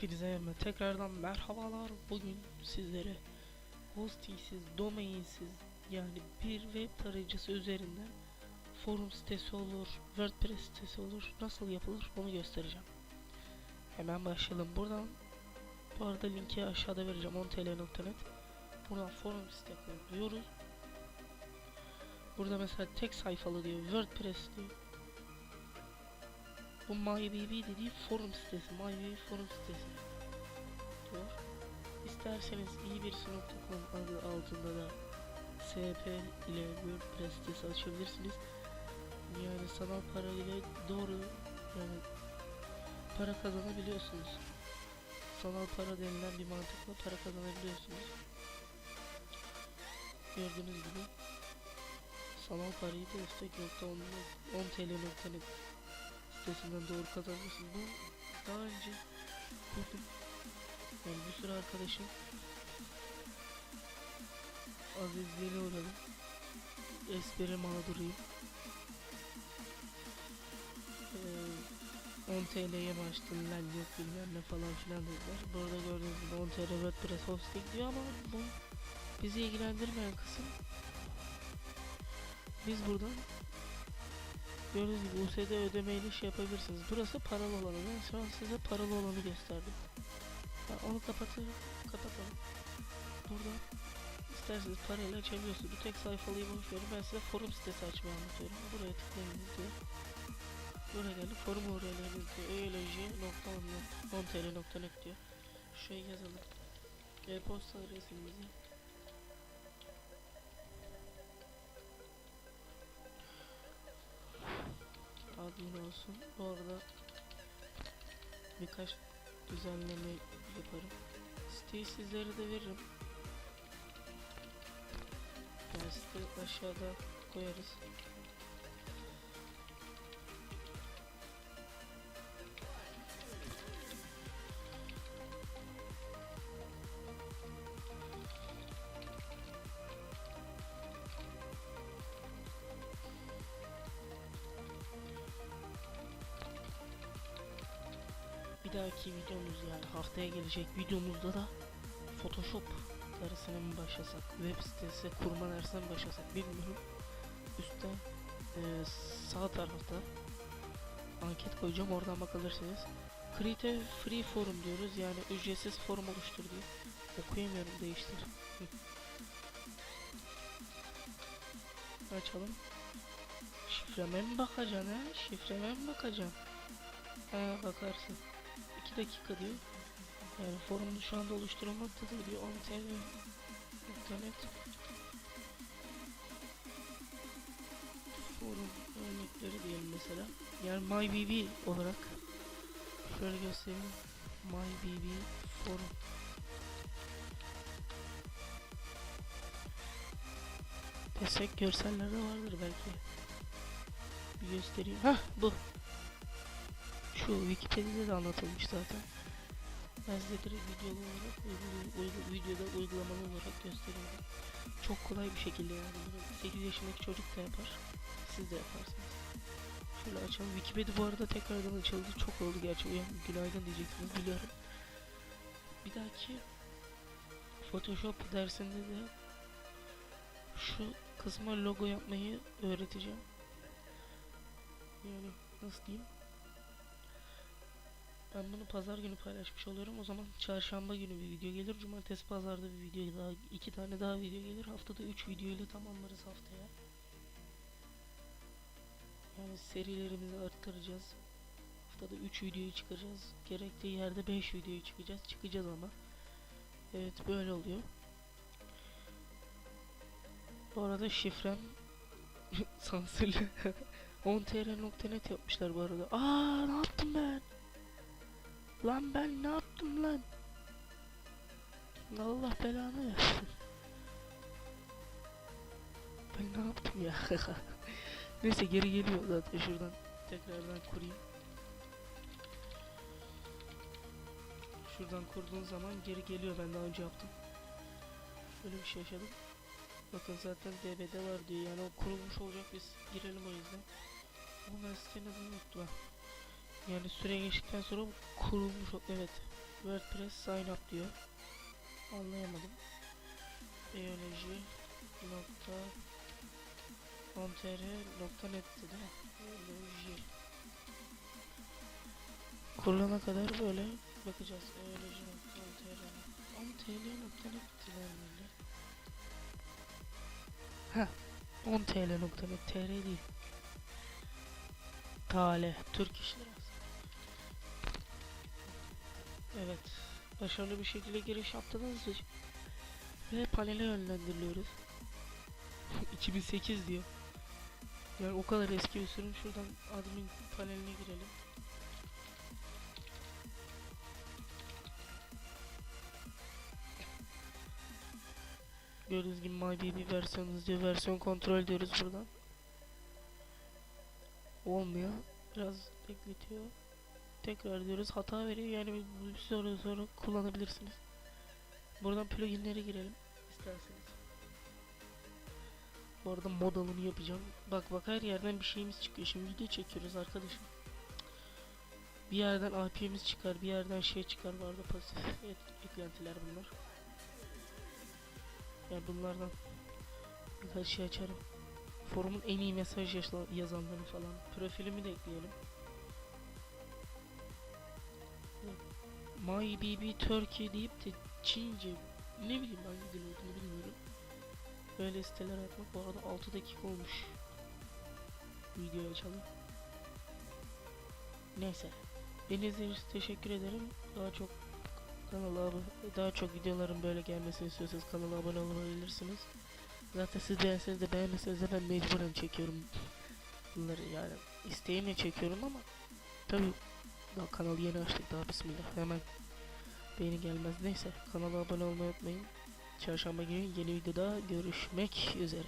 Hepinize tekrardan merhabalar. Bugün sizlere hostingsiz, domainsiz yani bir web tarayıcısı üzerinden forum sitesi olur, WordPress sitesi olur nasıl yapılır onu göstereceğim. Hemen başlayalım. Buradan bu arada linki aşağıda vereceğim 10tl.net Buradan forum site kur diyoruz. Burada mesela tek sayfalı diyor, WordPress diyor. Bu MyBB dediği forum sitesi, MyBB forum sitesi diyor. İsterseniz iyi bir sınıf.com adı altında da SP ile WordPress sitesi açabilirsiniz. Yani sanal para ile doğru yani para kazanabiliyorsunuz. Sanal para denilen bir mantıkla para kazanabiliyorsunuz. Gördüğünüz gibi sanal parayı da destek.10 TL.net sitesinden doğru kazanmışsın. Bu daha önce kurdum. Yani bir sürü arkadaşım azizliğine uğradım. Espri mağduruyum. Ee, 10 TL'ye mi açtın lan yok bilmem ne falan filan dediler. Burada gördüğünüz gibi 10 TL WordPress hosting diyor ama bu bizi ilgilendirmeyen kısım biz buradan Gördüğünüz gibi USD ödemeyle şey yapabilirsiniz. Burası paralı olanı. Ben şu an size paralı olanı gösterdim. Ha, onu kapatalım. Kapatalım. Burada isterseniz parayla açabiliyorsunuz. Bu tek sayfalıyı boş. Ben size forum sitesi açmayı anlatıyorum. Buraya tıklayın diyor. Buraya geldi. Forum URL'leriniz diyor. eoloji.10tl.net diyor. Şuraya yazalım. E-posta adresimizi admin olsun. Bu arada birkaç düzenleme yaparım. Siteyi sizlere de veririm. Site aşağıda koyarız. Bir dahaki videomuz yani haftaya gelecek videomuzda da Photoshop dersine mi başlasak, web sitesi kurma dersine mi başlasak bilmiyorum. Üstte e, sağ tarafta anket koyacağım oradan bakabilirsiniz. Create free forum diyoruz yani ücretsiz forum oluştur diyor. Okuyamıyorum değiştir. Açalım. Şifreme mi bakacaksın ha? Şifreme mi bakacaksın? Ha bakarsın. 2 dakika diyor. Yani forumunu şu anda oluşturulmaktadır diyor. 10 TL internet forum örnekleri diyelim mesela. Yani MyBB olarak şöyle göstereyim. MyBB forum desek görsellerde vardır belki. Bir göstereyim. Hah bu. Şu Wikipedia'da da anlatılmış zaten. Ben size direkt videolu olarak uygulu, uygu- videoda uygulamalı olarak gösteriyorum. Çok kolay bir şekilde yani bunu 8 yaşındaki çocuk da yapar. Siz de yaparsınız. Şöyle açalım. Wikipedia bu arada tekrardan açıldı. Çok oldu gerçi. Uyan günaydın diyeceksiniz biliyorum. Bir dahaki Photoshop dersinde de şu kısma logo yapmayı öğreteceğim. Yani nasıl diyeyim? Ben bunu pazar günü paylaşmış oluyorum. O zaman çarşamba günü bir video gelir. Cumartesi pazarda bir video daha iki tane daha video gelir. Haftada 3 video ile tamamlarız haftaya. Yani serilerimizi arttıracağız. Haftada 3 videoyu çıkaracağız. Gerektiği yerde 5 videoyu çıkacağız. Çıkacağız ama. Evet böyle oluyor. Bu arada şifrem sansürlü. 10tr.net yapmışlar bu arada. Aa ne yaptım ben? Lan ben ne yaptım lan? Allah belanı versin. Ben ne yaptım ya? Neyse geri geliyor zaten şuradan tekrardan kurayım. Şuradan kurduğun zaman geri geliyor ben daha önce yaptım. Böyle bir şey yaşadım. Bakın zaten DB'de var diyor yani o kurulmuş olacak biz girelim o yüzden. Ama ben sitenin adını unuttum. Yani süre geçtikten sonra kurulmuş evet. WordPress sign up diyor. Anlayamadım. Biyoloji nokta ontr nokta net dedi. Biyoloji. Kurulana kadar böyle bakacağız. Biyoloji nokta ontr ontr nokta net dedi. Heh. 10 TL nokta net TR değil. Tale. Türk iş Evet. Başarılı bir şekilde giriş yaptınız ve panele yönlendiriliyoruz. 2008 diyor. Yani o kadar eski bir sürüm. Şuradan admin paneline girelim. Gördüğünüz gibi MyBB versiyonunuz diyor. Versiyon kontrol diyoruz buradan. Olmuyor. Biraz bekletiyor. Tekrar diyoruz. Hata veriyor. Yani bir sonra sonra kullanabilirsiniz. Buradan pluginlere girelim. isterseniz. Bu arada mod alımı yapacağım. Bak bak her yerden bir şeyimiz çıkıyor. Şimdi video çekiyoruz arkadaşım. Bir yerden IP'miz çıkar, bir yerden şey çıkar. Bu arada pasif et- eklentiler bunlar. Yani bunlardan birkaç şey açarım. Forumun en iyi mesaj yazanları falan. Profilimi de ekleyelim. MyBB Turkey deyip de Çince ne bileyim hangi dil olduğunu bilmiyorum. Böyle siteler atmak bu arada 6 dakika olmuş. Video açalım. Neyse. Beni izlediğiniz teşekkür ederim. Daha çok kanala daha çok videoların böyle gelmesini istiyorsanız kanala abone olabilirsiniz. Zaten siz beğenseniz de beğenmeseniz de ben mecburen çekiyorum. Bunları yani isteğimle çekiyorum ama tabii daha kanalı yeni açtık daha bismillah hemen beğeni gelmez neyse kanala abone olmayı unutmayın. Çarşamba günü yeni videoda görüşmek üzere.